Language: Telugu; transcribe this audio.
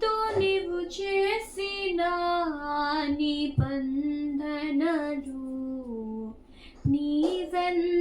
నాతో నీవు చేసిన నిబంధనలు నీవెన్నడూ